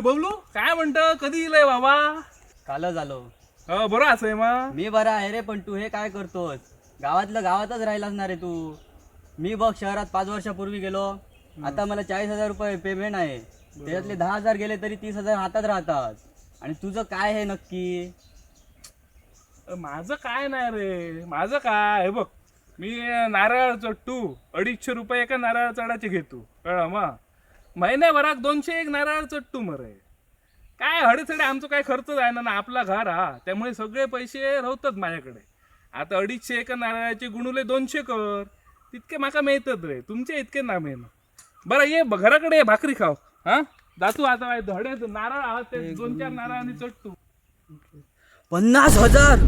बबलू काय म्हणत? कधी येईल बाबा? काल झालो हो बरं असं मग? मी बरा आहे रे पण तू हे काय करतोस? गावातलं गावातच राहिला असणार रे तू. मी बघ शहरात पाच वर्षापूर्वी गेलो. आता मला चाळीस हजार रुपये पेमेंट आहे. त्याच्यातले दहा हजार गेले तरी तीस हजार हातात राहतात. आणि तुझं काय आहे नक्की? माझं काय नाही रे. माझं काय? हे बघ मी नारळ चट्टू अडीचशे रुपये एका नारळ चढाचे घेतो. कळलं मग? महिन्याभरात दोनशे एक नारळ चट्टू मरे. काय हडीचडे आमचं काय खर्च आहे ना आपला घर हा. त्यामुळे सगळे पैसे राहतात माझ्याकडे. आता अडीचशे एका नारळाचे गुणुले दोनशे कर. तितके माका मिळतात रे. तुमचे इतके ना मिळणं बरं ये घराकडे ये भाकरी खाव. हा? जातो आता धडे नारळ आहात ते दोन चार नारळ आणि चट्टू. पन्नास हजार!